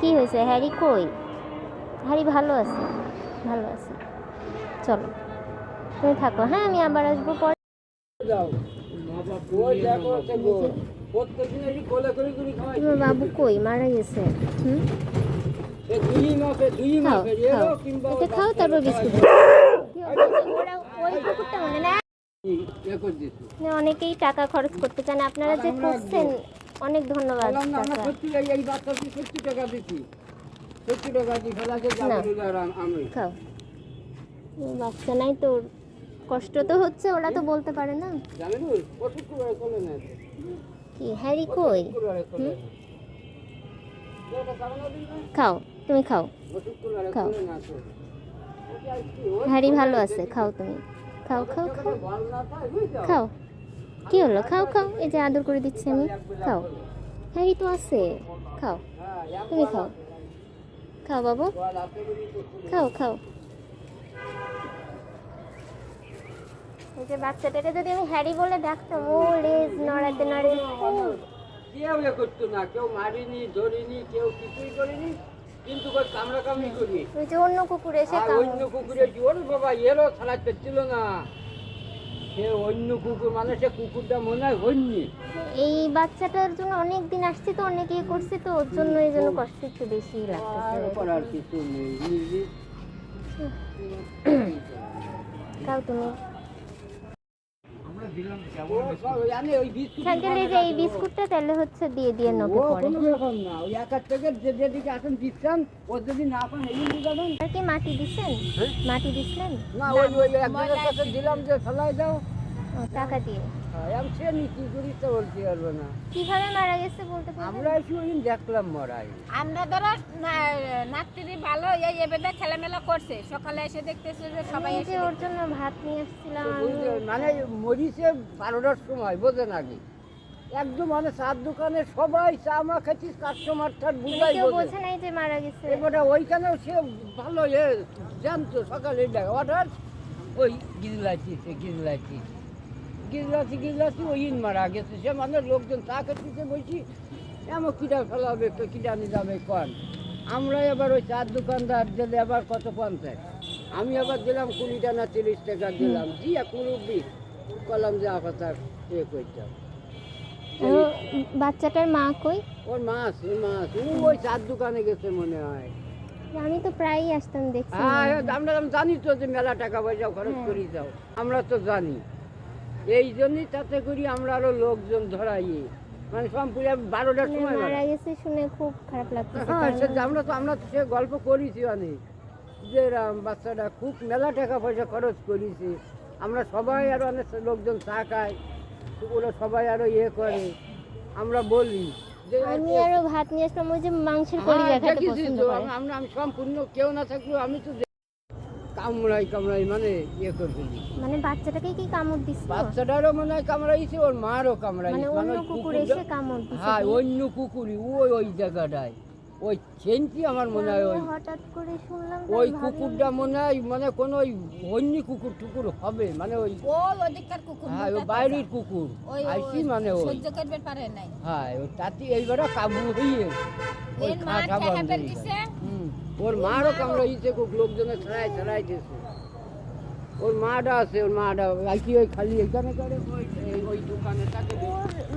কি হয়েছে? হ্যারি কই? হ্যারি ভালো আছে? ভালো আছে। চলো। তুমি থাকো। হ্যাঁ আমি আবার আসব পরে। তোমার বাবু কই? মারা গেছে। হুম? খাও এটা তারপর বিস্কুট মনে অনেকেই টাকা খরচ করতে চান আপনারা যে করছেন অনেক ধন্যবাদ এই এই সত্যি টাকা দিচ্ছি সত্যি টাকা দিই ফেলাকে না। যাব আর আমি। খাও। বাচ্চা নাই তো ওর কষ্ট তো হচ্ছে ওরা তো বলতে পারে না। কি হ্যারি কই? খাও তুমি খাও। খাও। হ্যারি ভালো আছে খাও তুমি। খাও খাও খাও। খাও। কি হলো? খাও খাও। এই যে আদর করে দিচ্ছি আমি। খাও। হ্যারি তো আছে। খাও। তুমি খাও। খাও বাবু। খাও খাও। এই যে বাচ্চাটাকে যদি আমি হ্যারি বলে ডাকতাম ও লেজ নড়াতে নড়াতে। কেউ এ করতো না। কেউ মারিনি ধরিনি কেউ কিছুই করিনি। কিন্তু কই কামড়া কামড়ি করি? ওই যে অন্য কুকুর এসে অন্য কুকুরে ওরে বাবা এরও ছাড়া পেছিল না। সে অন্য কুকুর মানে সে কুকুরটা মনে হয় হয়নি এই বাচ্চাটার জন্য অনেক দিন আসছে তো অনেক ইয়ে করছে তো ওর জন্য এই জন্য কষ্ট একটু বেশি আর লাগতেছে করার কিছু নেই? খাও তুমি সাইকেলে যে এই বিস্কুটটা তাহলে হচ্ছে দিয়ে দিয়ে নকে পড়ে না ওই এক এক থেকে যে যেদিকে আসেন দিচ্ছেন ও যদি না পান এই আর কি মাটি দিছেন হ্যাঁ? মাটি দিছিলেন না ওই ওই একজনের দিলাম যে ফেলাই দাও। টাকা দিয়ে। আমি সে করি তো বলতে পারব না। কীভাবে মারা গেছে বলতে পারবেন? আমরা এসে ওই দিন দেখলাম মরাই। আমরা ধরো নাতিনি ভালো এই খেলামেলা করছে। সকালে এসে দেখতেছে যে সবাই এসে যে ওর জন্য ভাত নিয়ে। বুঝলে, মানে মরিছে বারোটার সময় বোঝেন আগে একদম মানে চার দোকানে সবাই চা মা খাচ্ছিস কাস্টমার মানে বুঝাই বোঝে। বোঝে নাই যে মারা গেছে। এবারে ওইখানেও সে ভালো এ জানতো সকালে অর্ডার ওই গিজলাচি সে গিজলাচি গিজলাচি ওই মারা গেছে। সে মানে লোকজন চা খাচ্ছিছে বলছি এমন কিটা ফেলাবে তো কিটা নিয়ে যাবে কন? আমরা এবার ওই চার দোকানদার দিলে আবার কত পঞ্চাশ আমি আবার দিলাম কুড়ি না তিরিশ টাকা দিলাম। দিয়া কুড়ি বিশ কলাম যে আপাতার এ করতাম বাচ্চাটার মা কই? ওর মাছ ওর মাছ ও ওই চার দোকানে গেছে মনে হয়। আমি তো প্রায়ই আসতাম দেখছি হ্যাঁ আমরা আমরা জানি তো যে মেলা টাকা পয়সা খরচ হ্যাঁ। করি যাও। আমরা তো জানি। এই জন্যই তাতে করি আমরা আরও লোকজন ধরাই মানে সম্পূর্ণ বারোটার সময় মারা গেছে শুনে খুব খারাপ লাগতেছে হ্যাঁ আমরা তো আমরা সে গল্প করেছি অনেক। যে বাচ্চাটা খুব মেলা টাকা পয়সা খরচ করেছি। আমরা সবাই আরও অনেক লোকজন চা খায়। ওরা সবাই আরও ইয়ে করে। আমরা বলি আমি আরও ভাত নিয়ে আসলাম ওই যে মাংসের হ্যাঁ, পছন্দ আমরা আমি সম্পূর্ণ কেউ না থাকলেও আমি তো কামড়াই কামড়াই মানে ইয়ে করে ফেলি। মানে বাচ্চাটাকে কি কামড় দিছিল বাচ্চাটারও মনে হয় কামড়াইছে ওর মারও কামড়াইছে। মানে অন্য কুকুর এসে কামড় দিছে হ্যাঁ অন্য কুকুরই ওই ওই জায়গাটায়। ওই চেনটি আমার মনে হয় ওই হঠাৎ করে শুনলাম ওই কুকুরটা মনে হয় মানে কোনো ওই অন্য কুকুর টুকুর হবে মানে ওই ও ওদিককার কুকুর হ্যাঁ ওই বাইরের কুকুর। আইসি মানে ওই। সহ্য করবে পারে নাই। হ্যাঁ ওই তাতে এইবারে কাবু হইয়ে ওই মা খাটা বন্ধ। ওর মারও কামড়াইছে, খুব লোকজনে ছড়ায় ছড়াই দিয়েছে। ওর মাটা আছে, ওর মাটা কি ওই খালি এখানে করে? ওই ওই দোকানে ওর